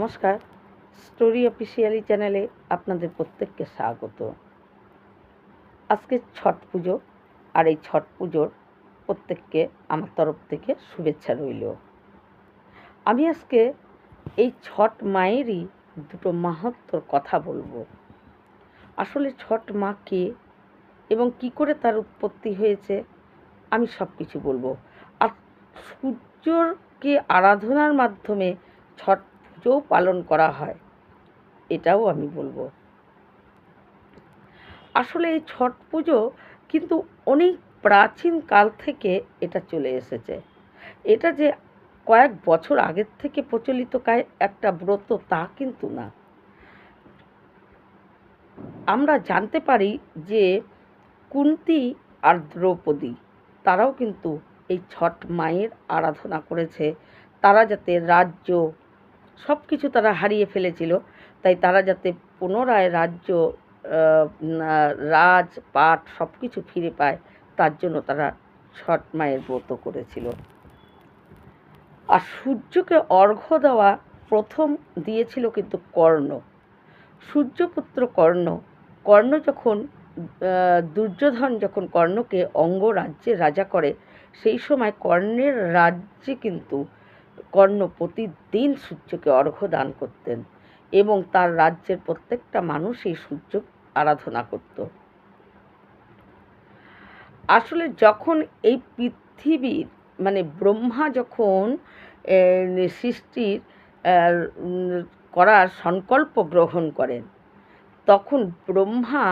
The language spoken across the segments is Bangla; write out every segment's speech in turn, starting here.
নমস্কার। স্টোরি অফিসিয়ালি চ্যানেলে আপনাদের প্রত্যেককে স্বাগত। আজকে ছট পুজো, আর এই ছট পুজোর প্রত্যেককে আমার তরফ থেকে শুভেচ্ছা রইল। আমি আজকে এই ছট মায়েরই দুটো মাহাত্মর কথা বলব। আসলে ছট মা কে এবং কি করে তার উৎপত্তি হয়েছে, আমি সব কিছু বলব। আর সূর্যকে আরাধনার মাধ্যমে ছট পুজোও পালন করা হয়। এটাও আমি বলব। আসলে এই ছট পুজো কিন্তু অনেক প্রাচীন কাল থেকে এটা চলে এসেছে। এটা যে কয়েক বছর আগের থেকে প্রচলিত একটা ব্রত তা কিন্তু না। আমরা জানতে পারি যে কুন্তি আর দ্রৌপদী, তারাও কিন্তু এই ছট মায়ের আরাধনা করেছে। তারা যাতে রাজ্য সব কিছু তারা হারিয়ে ফেলেছিল। তাই তারা যাতে পুনরায় রাজ্য রাজ, পাট সব কিছু ফিরে পায়, তার জন্য তারা ছট মায়ের ব্রত করেছিল। আর সূর্যকে অর্ঘ্য দেওয়া প্রথম দিয়েছিল কিন্তু কর্ণ। সূর্যপুত্র কর্ণ কর্ণ যখন দুর্যোধন যখন কর্ণকে অঙ্গরাজ্যে রাজা করে, সেই সময় কর্ণের রাজ্যে কিন্তু কর্ণ প্রতিদিন সূর্যকে অর্ঘ্য দান করতেন এবং তার রাজ্যের প্রত্যেকটা মানুষ এই সূর্য আরাধনা করত। আসলে যখন এই পৃথিবীর মানে ব্রহ্মা যখন সৃষ্টির করার সংকল্প গ্রহণ করেন, তখন ব্রহ্মা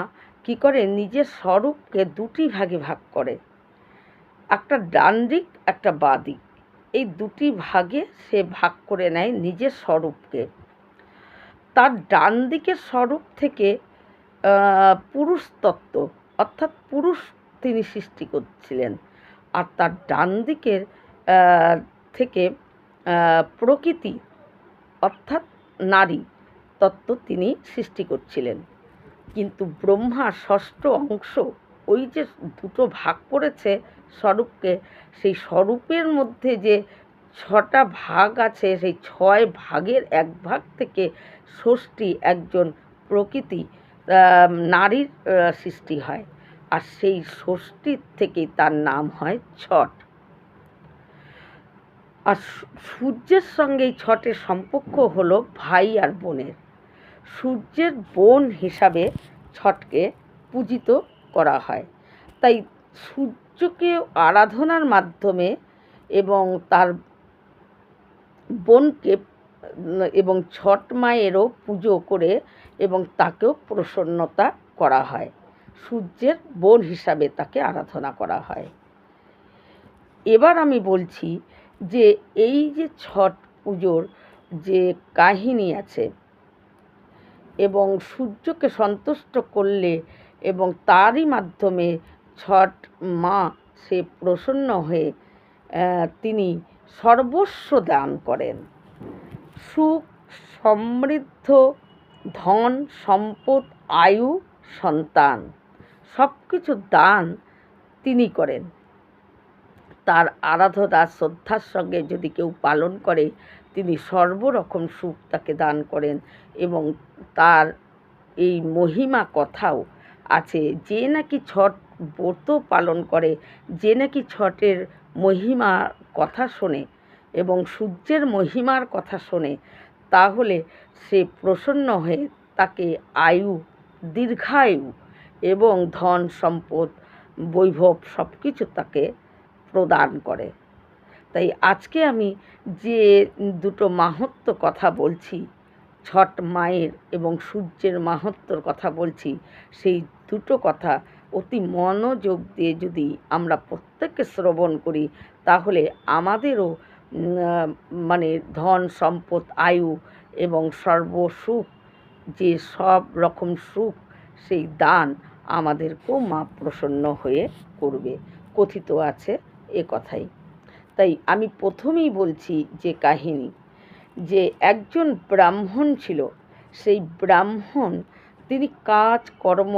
কি করে নিজের স্বরূপকে দুটি ভাগে ভাগ করে, একটা ডান দিক একটা বাঁ দিক এই দুটি ভাগে সে ভাগ করে নেয় নিজের স্বরূপকে। তার ডান দিকের স্বরূপ থেকে পুরুষ তত্ত্ব, অর্থাৎ পুরুষ তিনি সৃষ্টি করছিলেন। আর তার ডান দিকের থেকে প্রকৃতি, অর্থাৎ নারী তত্ত্ব তিনি সৃষ্টি করছিলেন। কিন্তু ব্রহ্মার ষষ্ঠ অংশ ওই যে দুটো ভাগ করেছে স্বরূপকে, সেই স্বরূপের মধ্যে যে ছটা ভাগ আছে, সেই ছয় ভাগের এক ভাগ থেকে ষষ্ঠী একজন প্রকৃতি নারীর সৃষ্টি হয়। আর সেই ষষ্ঠীর থেকেই তার নাম হয় ছট। আর সূর্যের সঙ্গে এই ছটের সম্পর্ক হলো ভাই আর বোনের। সূর্যের বোন হিসাবে ছটকে পূজিত করা হয়। তাই সূর্যকে আরাধনার মাধ্যমে এবং তার বোনকে এবং ছট মায়েরও পুজো করে এবং তাকেও প্রসন্নতা করা হয়। সূর্যের বোন হিসাবে তাকে আরাধনা করা হয়। এবার আমি বলছি যে এই যে ছট পুজোর যে কাহিনী আছে এবং সূর্যকে সন্তুষ্ট করলে এবং তারই মাধ্যমে ছট মা সে প্রসন্ন হয়ে তিনি সর্বস্ব দান করেন। সুখ, সমৃদ্ধ, ধন, সম্পদ, আয়ু, সন্তান সব কিছু দান তিনি করেন। তার আরাধনা শ্রদ্ধার সঙ্গে যদি কেউ পালন করে, তিনি সর্বরকম সুখ তাকে দান করেন এবং তার এই মহিমা কথাও আছে, যে নাকি ছট ব্রত পালন করে, যে নাকি ছটের মহিমা কথা শোনে এবং সূর্যের মহিমার কথা শোনে, তাহলে সে প্রসন্ন হয়ে তাকে আয়ু, দীর্ঘায়ু এবং ধন সম্পদ, বৈভব সব কিছু তাকে প্রদান করে। তাই আজকে আমি যে দুটো মাহাত্ম্য কথা বলছি, ছট মায়ের এবং সূর্যের মাহাত্ম্যর কথা বলছি, সেই দুটো কথা অতি মনোযোগ দিয়ে যদি আমরা প্রত্যেককে শ্রবণ করি, তাহলে আমাদেরও মানে ধন, সম্পদ, আয়ু এবং সর্বসুখ, যে সব রকম সুখ, সেই দান আমাদেরকেও মা প্রসন্ন হয়ে করবে। কথিত আছে এ কথাই। তাই আমি প্রথমেই বলছি যে কাহিনী, যে একজন ব্রাহ্মণ ছিল, সেই ব্রাহ্মণ তিনি কাজ কর্ম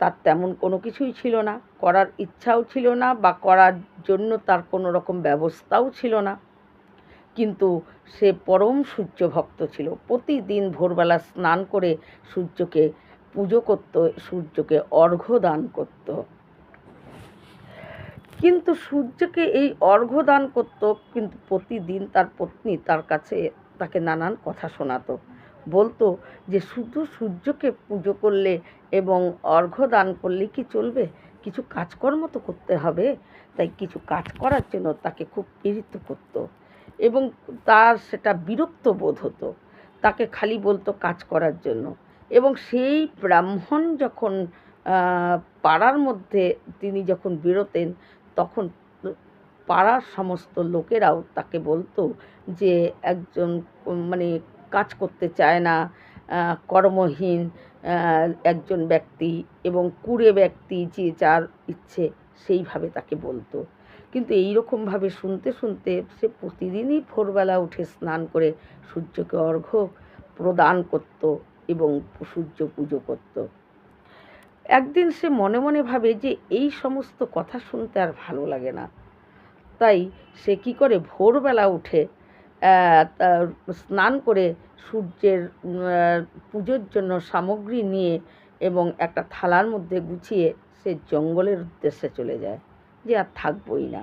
তার তেমন কোনো কিছুই ছিল না। করার ইচ্ছাও ছিল না বা করার জন্য তার কোনো রকম ব্যবস্থাও ছিল না। কিন্তু সে পরম সূর্য ভক্ত ছিল। প্রতিদিন ভোরবেলা স্নান করে সূর্যকে পুজো করত, সূর্যকে অর্ঘ্য দান করত। কিন্তু সূর্যকে এই অর্ঘ্য দান করত, কিন্তু প্রতিদিন তার পত্নী তার কাছে তাকে নানান কথা শোনাতো। বলতো যে শুধু সূর্যকে পুজো করলে এবং অর্ঘ্য দান করলে কি চলবে? কিছু কাজকর্ম তো করতে হবে। তাই কিছু কাজ করার জন্য তাকে খুব পীড়িত করত এবং তার সেটা বিরক্ত বোধ হতো তাকে খালি বলতো কাজ করার জন্য। এবং সেই ব্রাহ্মণ যখন পাড়ার মধ্যে তিনি যখন বেরোতেন, তখন পাড়ার সমস্ত লোকেরাও তাকে বলতো যে, একজন মানে কাজ করতে চায় না কর্মহীন একজন ব্যক্তি এবং কুড়ে ব্যক্তি যে যার ইচ্ছে সেইভাবে তাকে বলতো। কিন্তু এই রকমভাবে শুনতে শুনতে সে প্রতিদিনই ভোরবেলা উঠে স্নান করে সূর্যকে অর্ঘ্য প্রদান করত এবং সূর্য পুজো করত। একদিন সে মনে মনে ভাবে যে এই সমস্ত কথা শুনতে আর ভালো লাগে না। তাই সে কি করে ভোরবেলা উঠে স্নান করে সূর্যের পুজোর জন্য সামগ্রী নিয়ে এবং একটা থালার মধ্যে গুছিয়ে সে জঙ্গলের উদ্দেশ্যে চলে যায় যে আর থাকবই না।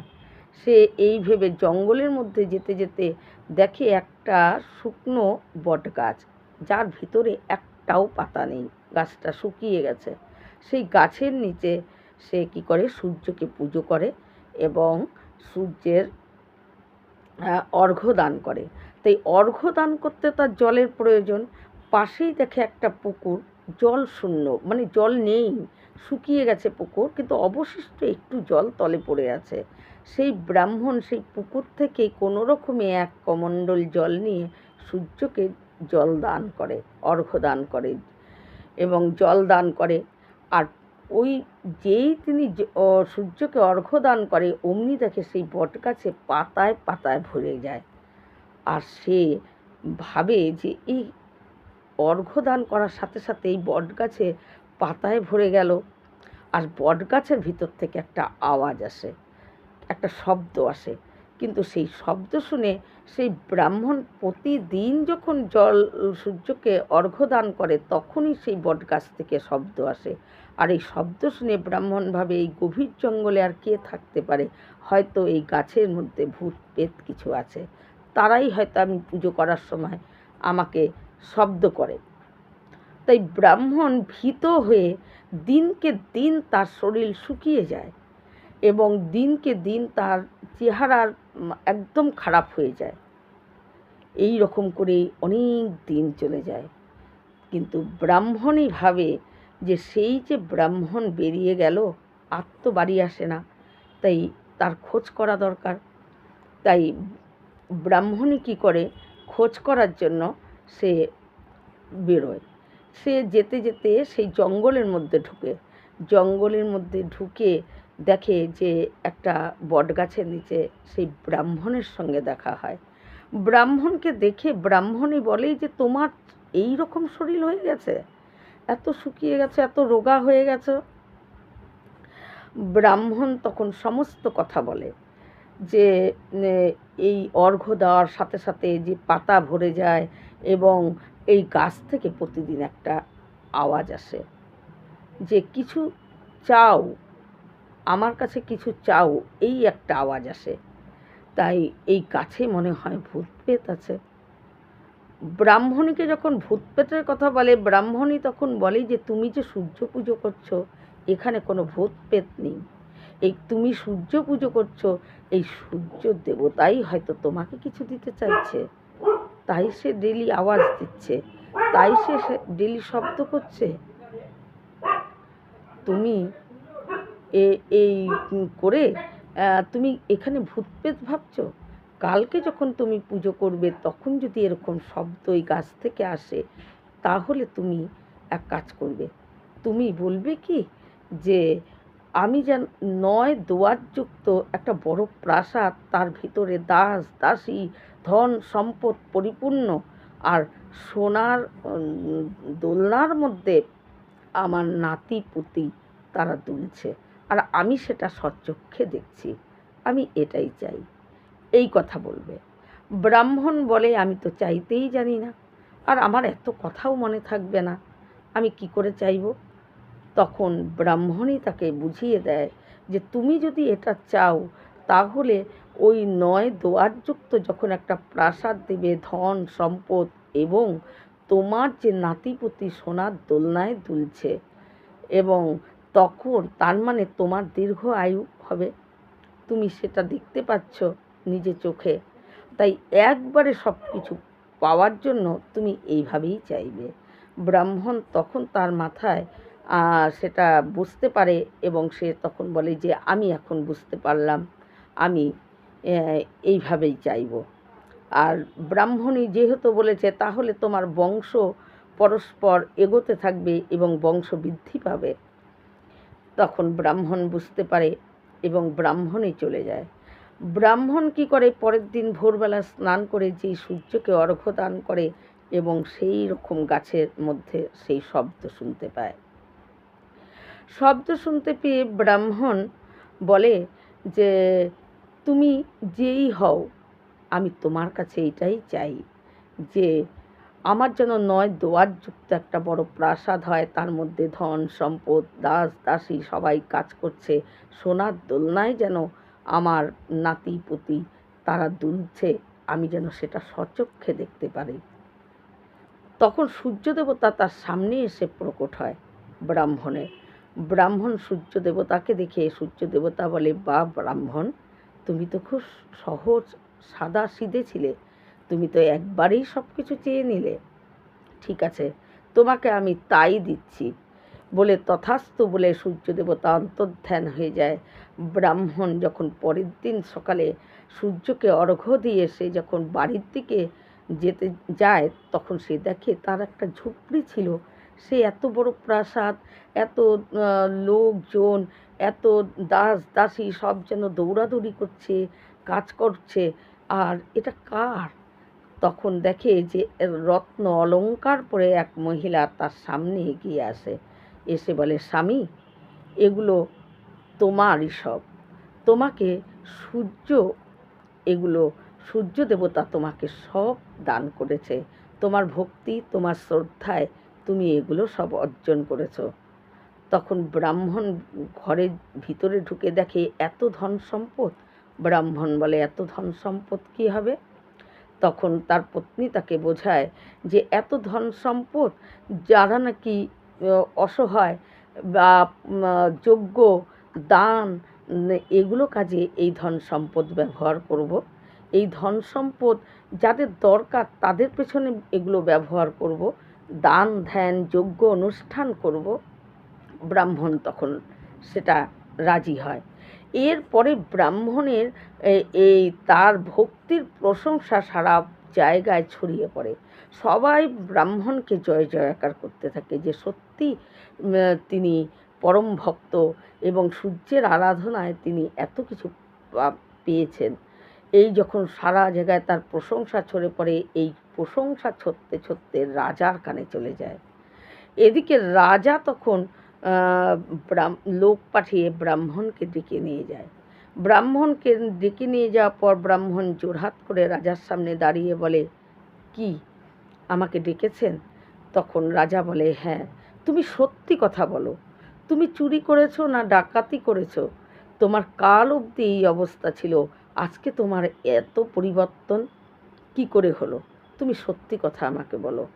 সে এই ভেবে জঙ্গলের মধ্যে যেতে যেতে দেখে একটা শুকনো বট গাছ যার ভিতরে একটাও পাতা নেই। গাছটা শুকিয়ে গেছে। সেই গাছের নিচে সে কি করে? সূর্যকে পুজো করে এবং সূর্যের অর্ঘ্য দান করে। তাই অর্ঘ্য দান করতে তার জলের প্রয়োজন। পাশেই দেখে একটা পুকুর, জল শূন্য মানে জল নেই, শুকিয়ে গেছে পুকুর, কিন্তু অবশিষ্ট একটু জল তলে পড়ে আছে। সেই ব্রাহ্মণ সেই পুকুর থেকে কোনো রকমে এক কমণ্ডল জল নিয়ে সূর্যকে জল দান করে, অর্ঘ্য দান করে এবং জল দান করে। আর ওই যেই তিনি সূর্যকে অর্ঘ্য দান করে, অমনি দেখে সেই বটগাছে পাতায় পাতায় ভরে যায়। আর সে ভাবে যে, এই অর্ঘ্য দান করার সাথে সাথে এই বটগাছে পাতায় ভরে গেল। আর বটগাছের ভিতর থেকে একটা আওয়াজ আসে, একটা শব্দ আসে। কিন্তু সেই শব্দ শুনে সেই ব্রাহ্মণ প্রতিদিন যখন জল, সূর্যকে অর্ঘ্য দান করে, তখনই সেই বটগাছ থেকে শব্দ আসে। আর এই শব্দ শুনে ব্রাহ্মণ ভাবে এই গভীর জঙ্গলে আর কে থাকতে পারে? হয়তো এই গাছের মধ্যে ভূত পেত কিছু আছে। তারাই হয়তো আমি পুজো করার সময় আমাকে শব্দ করে। তাই ব্রাহ্মণ ভীত হয়ে দিনকে দিন তার শরীর শুকিয়ে যায় এবং দিনকে দিন তার চেহারার একদম খারাপ হয়ে যায়। এই রকম করেই অনেক দিন চলে যায়। কিন্তু ব্রাহ্মণই ভাবে যে সেই যে ব্রাহ্মণ বেরিয়ে গেল, আর তো বাড়ি আসে না। তাই তার খোঁজ করা দরকার। তাই ব্রাহ্মণই কী করে খোঁজ করার জন্য সে বেরোয়। সে যেতে যেতে সেই জঙ্গলের মধ্যে ঢুকে। জঙ্গলের মধ্যে ঢুকে দেখে যে একটা বটগাছের নিচে সেই ব্রাহ্মণের সঙ্গে দেখা হয়। ব্রাহ্মণকে দেখে ব্রাহ্মণই বলেই যে, তোমার এই রকম শরীর হয়ে গেছে? এত শুকিয়ে গেছে, এত রোগা হয়ে গেছে। ব্রাহ্মণ তখন সমস্ত কথা বলে যে এই অর্ঘ্য দেওয়ার সাথে সাথে যে পাতা ভরে যায় এবং এই গাছ থেকে প্রতিদিন একটা আওয়াজ আসে যে, কিছু চাও, আমার কাছে কিছু চাও। এই একটা আওয়াজ আসে। তাই এই গাছে মনে হয় ভূত পেত আছে। ব্রাহ্মণীকে যখন ভূত পেতের কথা বলে, ব্রাহ্মণী তখন বলে যে, তুমি যে সূর্য পুজো করছ, এখানে কোনো ভূত পেত নেই। এই তুমি সূর্য পুজো করছ, এই সূর্য দেবতাই হয়তো তোমাকে কিছু দিতে চাইছে। তাই সে ডেলি আওয়াজ দিচ্ছে। তাই সে ডেলি শব্দ করছে। তুমি এই, করে তুমি এখানে ভূত পেত ভাবছ? কালকে যখন তুমি পুজো করবে, তখন যদি এরকম শব্দ ওই গাছ থেকে আসে, তাহলে তুমি এক কাজ করবে। তুমি বলবে কি যে, আমি যেন নয় দোয়ারযুক্ত একটা বড় প্রাসাদ, তার ভিতরে দাস, দাসী, ধন, সম্পদ পরিপূর্ণ আর সোনার দোলনার মধ্যে আমার নাতি পুতি তারা দুলছে। আর আমি সেটা সচক্ষে দেখছি। আমি এটাই চাই। এই কথা বলবে। ব্রাহ্মণ বলে, আমি তো চাইতেই জানি না। আর আমার এত কথাও মনে থাকবে না। আমি কি করে চাইব? তখন ব্রাহ্মণই তাকে বুঝিয়ে দেয় যে, তুমি যদি এটা চাও, তাহলে ওই নয় দোয়ারযুক্ত যখন একটা প্রাসাদ দেবে, ধন, সম্পদ এবং তোমার যে নাতিপুতি সোনার দোলনায় দুলছে এবং তখন তার মানে তোমার দীর্ঘ আয়ু হবে। তুমি সেটা দেখতে পাচ্ছ নিজে চোখে। তাই একবারে সব কিছু পাওয়ার জন্য তুমি এইভাবেই চাইবে। ব্রাহ্মণ তখন তার মাথায় সেটা বুঝতে পারে এবং সে তখন বলে যে, আমি এখন বুঝতে পারলাম, আমি এইভাবেই চাইব। আর ব্রাহ্মণী যেহেতু বলেছে, তাহলে তোমার বংশ পরস্পর এগোতে থাকবে এবং বংশ বৃদ্ধি পাবে। তখন ব্রাহ্মণ বুঝতে পারে এবং ব্রাহ্মণই চলে যায়। ব্রাহ্মণ কি করে পরের দিন ভোরবেলা স্নান করে যেই সূর্যকে অর্ঘ্য দান করে এবং সেই রকম গাছের মধ্যে সেই শব্দ শুনতে পায়? শব্দ শুনতে পেয়ে ব্রাহ্মণ বলে যে, তুমি যেই হও, আমি তোমার কাছে এটাই চাই যে, আমার যেন নয় দোয়ারযুক্ত একটা বড় প্রাসাদ হয়, তার মধ্যে ধন, সম্পদ, দাস, দাসী সবাই কাজ করছে। সোনার দোলনায় যেন আমার নাতি পুতি তারা দুলছে, আমি যেন সেটা সচক্ষে দেখতে পারি। তখন সূর্য দেবতা তার সামনে এসে প্রকট হয় ব্রাহ্মণের ব্রাহ্মণ সূর্য দেবতাকে দেখে সূর্য দেবতা বলে, বা ব্রাহ্মণ, তুমি তো খুব সহজ, সাদা সিধে ছিলে। তুমি তো একবারেই সব কিছু চেয়ে নিলে। ঠিক আছে, তোমাকে আমি তাই দিচ্ছি। বলে তথাস্তু বলে সূর্য দেবতা অন্তর্ধান হয়ে যায়। ব্রাহ্মণ যখন পরের দিন সকালে সূর্যকে অর্ঘ্য দিয়ে সে যখন বাড়ির দিকে যেতে যায়, তখন সে দেখে তার একটা ঝুপড়ি ছিল। সে এত বড় প্রাসাদ, এত লোকজন, এত দাস দাসী সব যেন দৌড়াদৌড়ি করছে, কাজ করছে। আর এটা কার? তখন দেখে যে রত্ন অলংকার পরে এক মহিলা তার সামনে এগিয়ে আসে। এসে বলে, স্বামী, এগুলো তোমারই সব। তোমাকে সূর্য, এগুলো সূর্য দেবতা তোমাকে সব দান করেছে। তোমার ভক্তি, তোমার শ্রদ্ধায় তুমি এগুলো সব অর্জন করেছ। তখন ব্রাহ্মণ ঘরের ভিতরে ঢুকে দেখে, এত ধন সম্পদ? ব্রাহ্মণ বলে, এত ধন সম্পদ কী হবে? তখন তার পত্নী তাকে বোঝায় যে, এত ধন সম্পদ, যারা নাকি অসহায় বা যোগ্য, দান, এগুলো কাজে এই ধন সম্পদ ব্যবহার করব। এই ধন সম্পদ যাদের দরকার তাদের পেছনে এগুলো ব্যবহার করব। দান, ধ্যান যোগ্য অনুষ্ঠান করব। ব্রাহ্মণ তখন সেটা রাজি হয়। এরপরে ব্রাহ্মণের এই তার ভক্তির প্রশংসা সারা জায়গায় ছড়িয়ে পড়ে। সবাই ব্রাহ্মণকে জয় জয়াকার করতে থাকে যে সত্যি তিনি পরম ভক্ত এবং সূর্যের আরাধনায় তিনি এত কিছু পেয়েছেন। এই যখন সারা জায়গায় তার প্রশংসা ছড়ে পড়ে, এই প্রশংসা ছড়তে ছড়তে রাজার কানে চলে যায়। এদিকে রাজা তখন লোক পাঠিয়ে ব্রাহ্মণকে ডেকে নিয়ে যায়। ব্রাহ্মণকে ডেকে নিয়ে যাওয়ার পর ব্রাহ্মণ জোরহাত করে রাজার সামনে দাঁড়িয়ে বলে, কি? আমাকে ডেকেছেন? তখন রাজা বলে হ্যাঁ তুমি সত্যি কথা বলো। তুমি চুরি করেছ না ডাকাতি করেছ? তোমার কাল অবধি এই অবস্থা ছিল। আজকে তোমার এত পরিবর্তন। কি করে হলো? তুমি সত্যি কথা আমাকে বলো।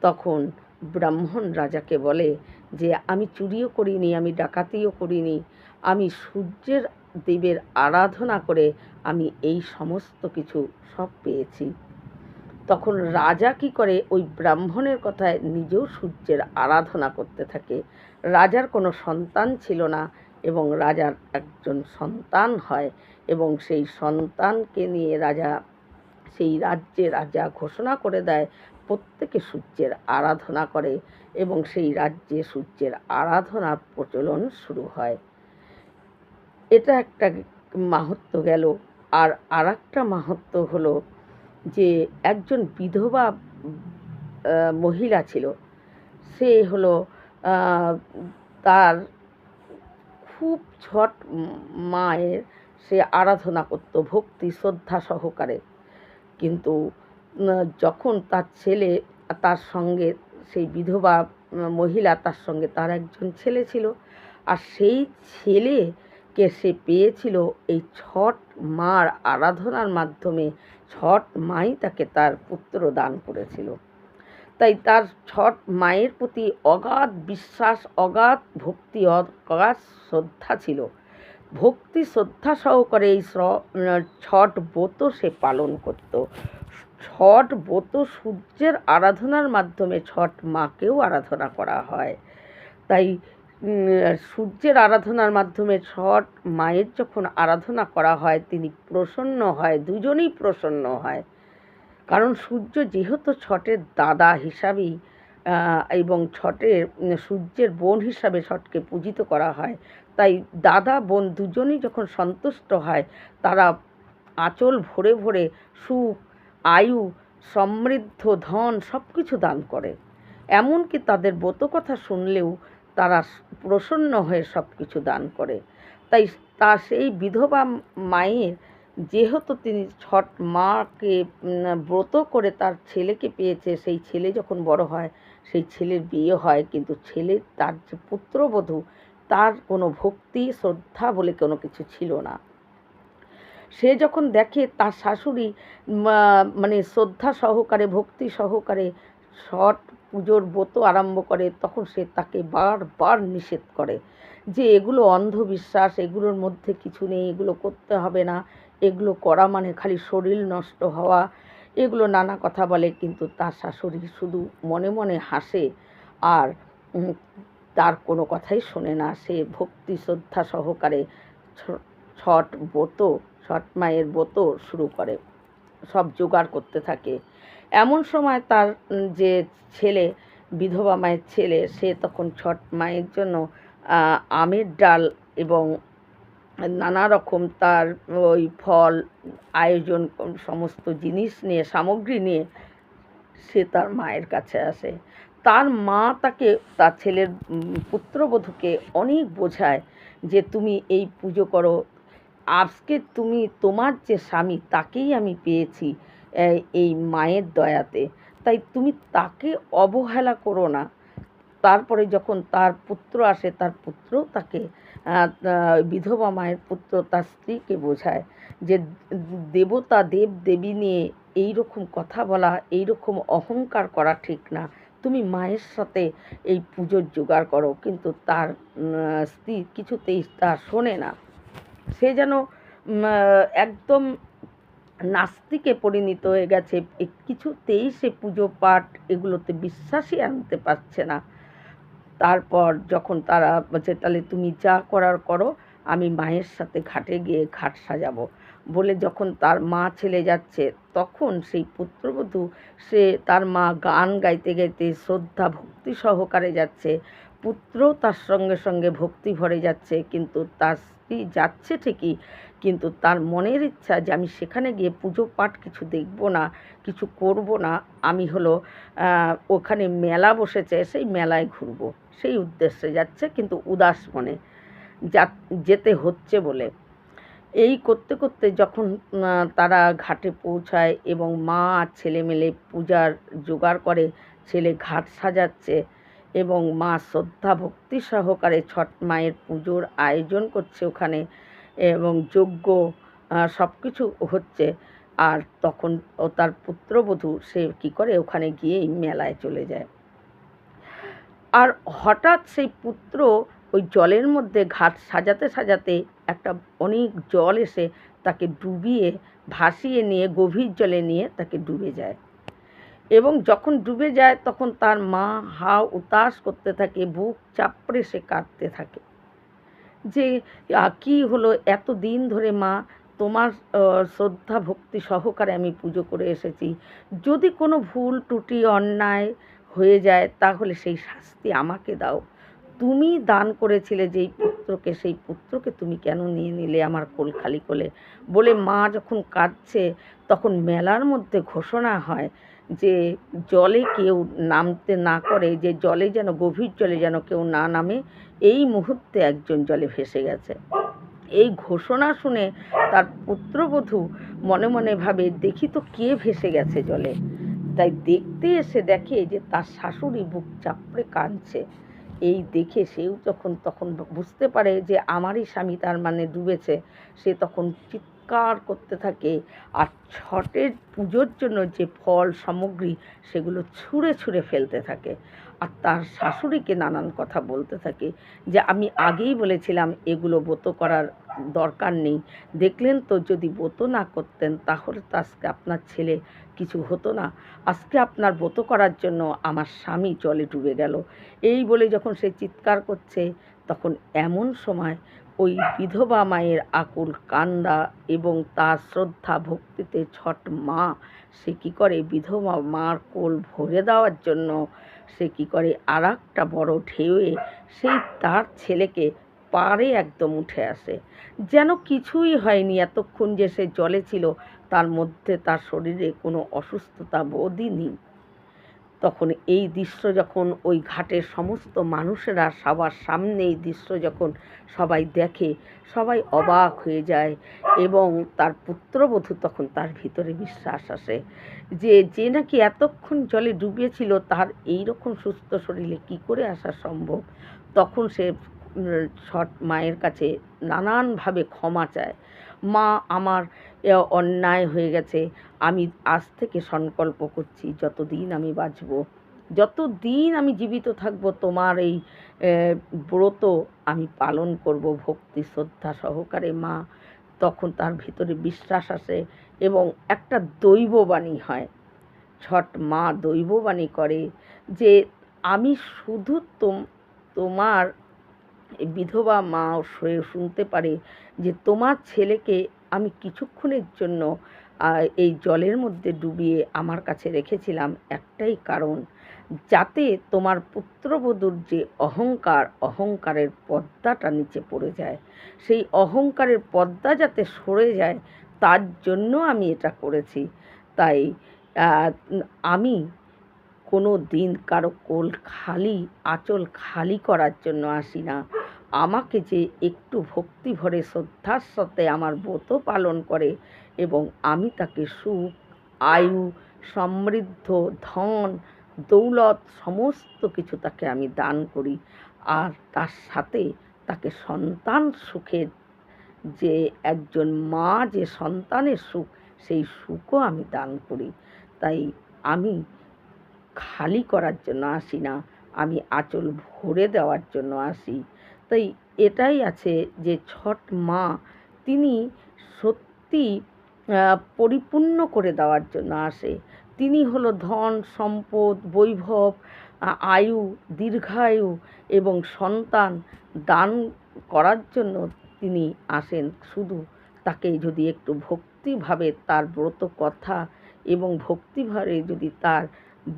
তখন ব্রাহ্মণ রাজাকে বলে যে, আমি চুরিও করিনি, আমি ডাকাতিও করিনি। আমি সূর্যের দেবের আরাধনা করে আমি এই সমস্ত কিছু সব পেয়েছি। তখন রাজা কি করে ওই ব্রাহ্মণের কথায় নিজেও সূর্যের আরাধনা করতে থাকে। রাজার কোনো সন্তান ছিল না এবং রাজার একজন সন্তান হয় এবং সেই সন্তানকে নিয়ে রাজা সেই রাজ্যে রাজা ঘোষণা করে দেয়, প্রত্যেকে সূর্যের আরাধনা করে এবং সেই রাজ্যে সূর্যের আরাধনার প্রচলন শুরু হয়। এটা একটা মাহাত্ম গেল। আর আর একটা মাহাত্ম হলো যে একজন বিধবা মহিলা ছিল, সে হলো তার খুব ছট মায়ের, সে আরাধনা করত, ভক্তি, শ্রদ্ধা সহকারে। কিন্তু যখন তার ছেলে, তার সঙ্গে সেই বিধবা মহিলা তার সঙ্গে তার একজন ছেলে ছিল, আর সেই ছেলেকে সে পেয়েছিল এই ছট মার আরাধনার মাধ্যমে ছট মাই তাকে তার পুত্র দান করেছিল। তাই তার ছট মায়ের প্রতি অগাধ বিশ্বাস, অগাধ ভক্তি, অগাধ শ্রদ্ধা ছিল। ভক্তি, শ্রদ্ধা সহকারে এই ছট ব্রত সে পালন করত। ছট ব্রত সূর্যের আরাধনার মাধ্যমে ছট মাকেও আরাধনা করা হয়। তাই সূর্যের আরাধনার মাধ্যমে ছট মায়ের যখন আরাধনা করা হয়, তিনি প্রসন্ন হয়, দুজনেই প্রসন্ন হয়। কারণ সূর্য যেহেতু ছটের দাদা হিসাবেই এবং ছটের সূর্যের বোন হিসাবে ছটকে পূজিত করা হয়, তাই দাদা, বোন দুজনেই যখন সন্তুষ্ট হয়, তারা আঁচল ভরে ভরে সুখ, আয়ু, সমৃদ্ধ ধন সব কিছু দান করে। এমনকি তাদের ব্রত কথা শুনলেও তারা প্রসন্ন হয়ে সব কিছু দান করে। তাই তা সেই বিধবা মায়ের যেহেতু তিনি ছট মাকে ব্রত করে তার ছেলেকে পেয়েছে, সেই ছেলে যখন বড় হয়, সেই ছেলের বিয়ে হয়, কিন্তু ছেলে তার যে পুত্রবধূ, তার কোনো ভক্তি, শ্রদ্ধা বলে কোনো কিছু ছিল না। সে যখন দেখে তার শাশুড়ি মানে শ্রদ্ধা সহকারে, ভক্তি সহকারে ছট পুজোর ব্রত আরম্ভ করে, তখন সে তাকে বারবার নিষেধ করে যে এগুলো অন্ধবিশ্বাস, এগুলোর মধ্যে কিছু নেই, এগুলো করতে হবে না, এগুলো করা মানে খালি শরীর নষ্ট হওয়া। এগুলো নানা কথা বলে, কিন্তু তার শাশুড়ি শুধু মনে মনে হাসে আর তার কোনো কথাই শোনে না। সে ভক্তি শ্রদ্ধা সহকারে ছট ব্রত, ছট মায়ের ব্রত শুরু করে। সব জোগাড় করতে থাকে। এমন সময় তার যে ছেলে, বিধবা মায়ের ছেলে, সে তখন ছট মায়ের জন্য আমের ডাল এবং নানা রকম তার ওই ফল, আয়োজন, সমস্ত জিনিস নিয়ে, সামগ্রী নিয়ে সে তার মায়ের কাছে আসে। তার মা তাকে, তার ছেলের পুত্রবধূকে অনেক বোঝায় যে তুমি এই পুজো করো। আজকে তুমি তোমার যে স্বামী, তাকেই আমি পেয়েছি। এই- মায়ের দয়াতে। তাই তুমি তাকে অবহেলা করো না। তারপরে যখন তার পুত্র আসে, তার পুত্রও তাকে বিধবা মায়ের পুত্র তার স্ত্রীকে বোঝায় যে দেবতা দেব দেবী নিয়ে এই রকম কথা বলা এই রকম অহংকার করা ঠিক না। তুমি মায়ের সাথে এই পুজোর জোগাড় করো। কিন্তু তার স্ত্রী কিছুতেই তা শোনে না। সে যেন একদম নাস্তিকে পরিণত হয়ে গেছে। কিছুতেই সে পুজো পাঠ এগুলোতে বিশ্বাসই আনতে পারছে না। তারপর যখন তারা বলছে, তাহলে তুমি যা করার করো, আমি মায়ের সাথে ঘাটে গিয়ে ঘাট সাজাবো। বলে যখন তার মা ছেলে যাচ্ছে, তখন সেই পুত্রবধূ, সে তার মা গান গাইতে গাইতে শ্রদ্ধা, ভক্তি সহকারে যাচ্ছে। পুত্রও তার সঙ্গে সঙ্গে ভক্তি ভরে যাচ্ছে, কিন্তু তার স্ত্রী যাচ্ছে ঠিকই। কিন্তু তার মনের ইচ্ছা যে আমি সেখানে গিয়ে পুজো পাঠ কিছু দেখব না, কিছু করব না, আমি হলো ওখানে মেলা বসেছে, সেই মেলায় ঘুরবো। সেই উদ্দেশ্যে যাচ্ছে কিন্তু উদাস মনে, যা, যেতে হচ্ছে বলে। এই করতে করতে যখন তারা ঘাটে পৌঁছায় এবং মা আর ছেলে মিলে পূজার জোগাড় করে, ছেলে ঘাট সাজাচ্ছে এবং মা শ্রদ্ধা ভক্তি সহকারে ছট মায়ের পুজোর আয়োজন করছে ওখানে। এবং যজ্ঞ সব কিছু হচ্ছে। আর তখন ও তার পুত্রবধূ, সে কী করে? ওখানে গিয়েই মেলায় চলে যায়। আর হঠাৎ সেই পুত্র ওই জলের মধ্যে ঘাট সাজাতে সাজাতে একটা অনেক জল এসে তাকে ডুবিয়ে, ভাসিয়ে নিয়ে, গভীর জলে নিয়ে তাকে ডুবে যায়। এবং যখন ডুবে যায়, তখন তার মা হা উতাস করতে থাকে, বুক চাপড়ে সে কাঁদতে থাকে। যে কি হলো? এত দিন ধরে মা, তোমার শ্রদ্ধা ভক্তি সহকারে আমি পুজো করে এসেছি। যদি কোনো ভুল, ত্রুটি, অন্যায় হয়ে যায়, তাহলে সেই শাস্তি আমাকে দাও। তুমি দান করেছিলে যেই পুত্রকে, সেই পুত্রকে তুমি কেন নিয়ে নিলে আমার কোল খালি কোলে? বলে মা যখন কাঁদছে, তখন মেলার মধ্যে ঘোষণা হয় যে জলে কেউ নামতে না করে, যে জলে যেন, গভীর জলে যেন কেউ না নামে, এই মুহূর্তে একজন জলে ভেসে গেছে। এই ঘোষণা শুনে তার পুত্রবধূ মনে মনে ভাবে, দেখি তো কে ভেসে গেছে জলে? তাই দেখতে এসে দেখে যে তার শাশুড়ি বুক চাপড়ে কাঁদছে। এই দেখে সেও যখন, তখন বুঝতে পারে যে আমারই স্বামী তার মানে ডুবেছে, সে তখন চিৎকার করতে থাকে আর ছটের পুজোর জন্য যে ফল, সামগ্রী সেগুলো ছুঁড়ে ছুঁড়ে ফেলতে থাকে। আর তার শাশুড়িকে নানান কথা বলতে থাকে যে, আমি আগেই বলেছিলাম এগুলো ব্রত করার দরকার নেই। দেখলেন তো যদি ব্রত না করতেন তাহলে তো আজকে আপনার ছেলে কিছু হতো না। আজকে আপনার ব্রত করার জন্য আমার স্বামী জলে ডুবে গেল। এই বলে যখন সে চিৎকার করছে, তখন এমন সময় ওই বিধবা মায়ের আকুল কান্দা এবং তার শ্রদ্ধা ভক্তিতে ছট মা, সে কী করে? বিধবা মার কোল ভরে দেওয়ার জন্য সে কী করে? আর একটা বড় ঢেউয়ে সেই তার ছেলেকে পারে একদম উঠে আসে। যেন কিছুই হয়নি এতক্ষণ যে সে জলে ছিল, তার মধ্যে তার শরীরে কোনো অসুস্থতা বোধই নেই। তখন এই দৃশ্য যখন ওই ঘাটের সমস্ত মানুষেরা সবার সামনে এই দৃশ্য যখন সবাই দেখে, সবাই অবাক হয়ে যায় এবং তার পুত্রবধূ তখন তার ভিতরে বিশ্বাস আসে যে যে নাকি এতক্ষণ জলে ডুবিয়েছিল তার এই রকম সুস্থ শরীরে কি করে আসা সম্ভব? তখন সে ছট মায়ের কাছে নানানভাবে ক্ষমা চায়। মা, আমার অন্যায় হয়ে গেছে। আমি আজ থেকে সংকল্প করছি, যতদিন আমি বাঁচব, যতদিন আমি জীবিত থাকব, তোমার এই ব্রত আমি পালন করব ভক্তি, শ্রদ্ধা সহকারে, মা। তখন তার ভিতরে বিশ্বাস আসে এবং একটা দৈববাণী হয়। ছট মা দৈববাণী করে যে, আমি শুধু তোমার বিধবা মা শুয়ে শুনতে পারে যে তোমার ছেলেকে আমি কিছুক্ষণের জন্য এই জলের মধ্যে ডুবিয়ে আমার কাছে রেখেছিলাম একটাই কারণ। যাতে তোমার পুত্রবধূর যে অহংকার, অহংকারের পর্দাটা নিচে পড়ে যায়। সেই অহংকারের পর্দা যাতে সরে যায়, তার জন্য আমি এটা করেছি। তাই আমি কোনো দিন কারও কোল খালি, আঁচল খালি করার জন্য আসি না। আমাকে যে একটু ভক্তি ভরে শ্রদ্ধার সাথে আমার ব্রত পালন করে এবং আমি তাকে সুখ, আয়ু, সমৃদ্ধ, ধন, দৌলত সমস্ত কিছু তাকে আমি দান করি আর তার সাথে তাকে সন্তান সুখের যে একজন মা, যে সন্তানের সুখ, সেই সুখও আমি দান করি। তাই আমি খালি করার জন্য আসি না, আমি আঁচল ভরে দেওয়ার জন্য আসি। তাই এটাই আছে যে ছট মা তিনি সত্যি পরিপূর্ণ করে দেওয়ার জন্য আসে। তিনি হলো ধন, সম্পদ, বৈভব আয়ু, দীর্ঘায়ু এবং সন্তান দান করার জন্য তিনি আসেন। শুধু তাকে যদি একটু ভক্তিভাবে তার ব্রত কথা এবং ভক্তিভাবে যদি তার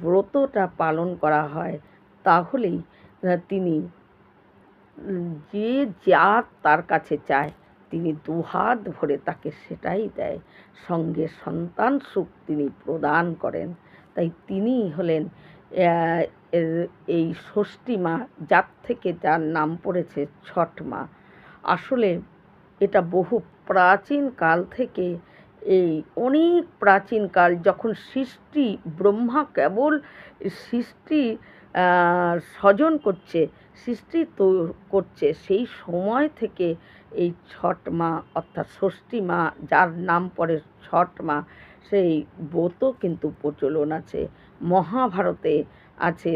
ব্রতটা পালন করা হয়, তাহলেই তিনি, যে যা তার কাছে চায়, তিনি দুহাত ভরে তাকে সেটাই দেয়। সঙ্গে সন্তান সুখ তিনি প্রদান করেন। তাই তিনি হলেন এই ষষ্ঠী মা, যার থেকে যার নাম পড়েছে ছট মা। আসলে এটা বহু প্রাচীন কাল থেকে এই অনেক প্রাচীনকাল যখন সৃষ্টি, ব্রহ্মা কেবল সৃষ্টি স্বজন করছে, সৃষ্টি তো করছে, সেই সময় থেকে এই ছট মা, অর্থাৎ ষষ্ঠী মা, যার নাম পরে ছট মা, সেই ব্রত কিন্তু প্রচলন আছে। মহাভারতে আছে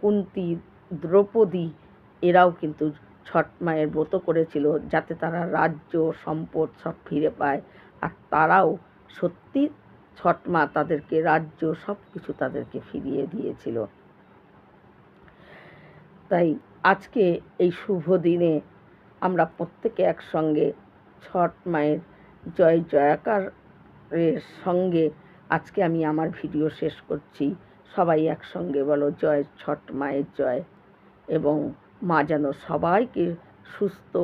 কুন্তি, দ্রৌপদী, এরাও কিন্তু ছট মায়ের ব্রত করেছিল, যাতে তারা রাজ্য, সম্পদ সব ফিরে পায়। আর তারাও সত্যি ছট মা তাদেরকে, রাজ্য সব কিছু তাদেরকে ফিরিয়ে দিয়েছিল। তাই আজকে এই শুভ দিনে আমরা প্রত্যেকে একসঙ্গে ছট মায়ের জয় জয়াকারের সঙ্গে আজকে আমি আমার ভিডিও শেষ করছি। সবাই একসঙ্গে বলো, জয় ছট মায়ের জয়। এবং মা যেন সবাইকে সুস্থ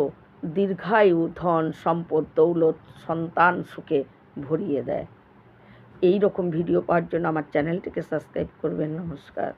দীর্ঘায়ু ধন সম্পদ, দৌলত, সন্তান সুখে ভরিয়ে দেয়। এই রকম ভিডিও পাওয়ার জন্য আমার চ্যানেলটিকে সাবস্ক্রাইব করবেন। নমস্কার।